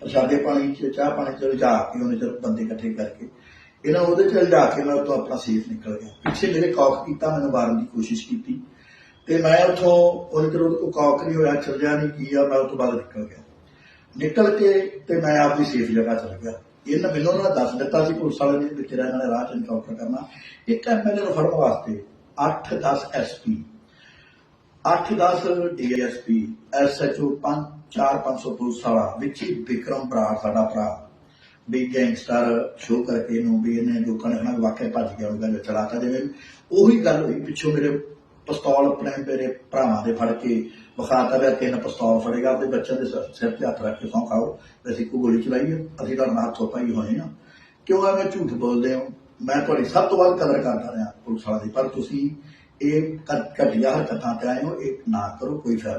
ਪ੍ਰਸ਼ਾਦੇ ਪਾਣੀ ਚ, ਚਾਹ ਪਾਣੀ ਚ ਲਿਜਾ ਕੇ ਉਹਨੇ ਚਲ ਬੰਦੇ ਇਕੱਠੇ ਕਰਕੇ, ਇਹਨਾਂ ਉਹਦੇ ਚ ਲਿਜਾ ਕੇ ਮੈਂ ਉੱਥੋਂ ਆਪਣਾ ਸੇਫ ਨਿਕਲ ਗਿਆ। ਪਿੱਛੇ ਮੇਰੇ ਕੌਕ ਕੀਤਾ, ਮੈਨੂੰ ਮਾਰਨ ਦੀ ਕੋਸ਼ਿਸ਼ ਕੀਤੀ। ਤੇ ਮੈਂ ਉਥੋਂ, ਉਹਨੇ ਚਿਰ ਉਹਦੇ ਕੌਕ ਨਹੀਂ ਹੋਇਆ ਚੱਲਿਆ ਨਹੀਂ ਕੀ ਆ, ਮੈਂ ਉਹ ਤੋਂ ਬਾਅਦ ਨਿਕਲ ਗਿਆ। ਨਿਕਲ ਕੇ ਤੇ ਮੈਂ ਆਪਦੀ ਸੇਫ ਜਗ੍ਹਾ ਚਲ ਗਿਆ। ਇਹਨਾਂ ਮੈਨੂੰ ਉਹਨਾਂ ਦੱਸ ਦਿੱਤਾ ਸੀ, ਪੁਲਿਸ ਵਾਲੇ ਨੇ ਵੀ ਤੇਰਾ ਇਹਨਾਂ ਨੇ ਰਾਹ ਚ ਇਨਕਾਊਂਟਰ ਕਰਨਾ। ਇੱਕ ਐਮਐਲਏ ਨੂੰ ਫੜਨ ਵਾਸਤੇ 8-10 ਐਸਪੀ 8-10 ਡੀਐਸਪੀ ਐਸਐਚਓ 5-4-500 ਪੁਲਿਸ ਵਾਲਾ, ਵਿੱਚ ਹੀ ਵਿਕਰਮ ਭਰਾ, ਸਾਡਾ ਭਰਾ। ਵੀ ਗੈਂਗਸਟਰ ਸ਼ੋਅ ਕਰਕੇ ਇਹਨੂੰ ਵੀ ਇਹਨੇ ਲੋਕਾਂ ਨੇ ਵਾਕਿਆ ਭੱਜ ਗਿਆ, ਉਹਦਾ ਜੋ ਚਲਾਤਾ ਜਿਵੇਂ ਉਹੀ ਗੱਲ ਹੋਈ, ਪਿੱਛੋਂ ਮੇਰੇ ਪਿਸਤੌਲ ਆਪਣੇ ਮੇਰੇ ਭਰਾਵਾਂ ਦੇ ਫੜ ਕੇ ਵਿਖਾਤਾ ਵੀ ਤਿੰਨ ਪਿਸਤੌਲ ਫੜੇਗਾ ਆਪਣੇ ਬੱਚਿਆਂ ਦੇ ਸਿਰ- ਤੇ ਹੱਥ ਰੱਖ ਕੇ ਸੌਂ ਖਾਓ ਵੀ ਅਸੀਂ ਕੋਈ ਗੋਲੀ ਚਲਾਈ ਅਸੀਂ ਤਾਂ ਨਾਲ ਹੱਥੋਂ ਪਾਈ ਹੋਏ ਆ। ਕਿਉਂ ਐਵੇਂ ਝੂਠ ਬੋਲਦੇ ਹੋ। ਮੈਂ ਤੁਹਾਡੀ ਸਭ ਤੋਂ ਵੱਧ ਕਦਰ ਕਰਦਾ ਰਿਹਾ ਪੁਲਿਸ ਵਾਲਾ ਦੀ। ਪਰ ਤੁਸੀਂ ਇਹ ਘ- ਘਟੀਆ ਹਰਕਤਾਂ ਤੇ ਆਏ ਹੋ ਇਹ ਨਾ ਕਰੋ ਕੋਈ ਫਾਇਦਾ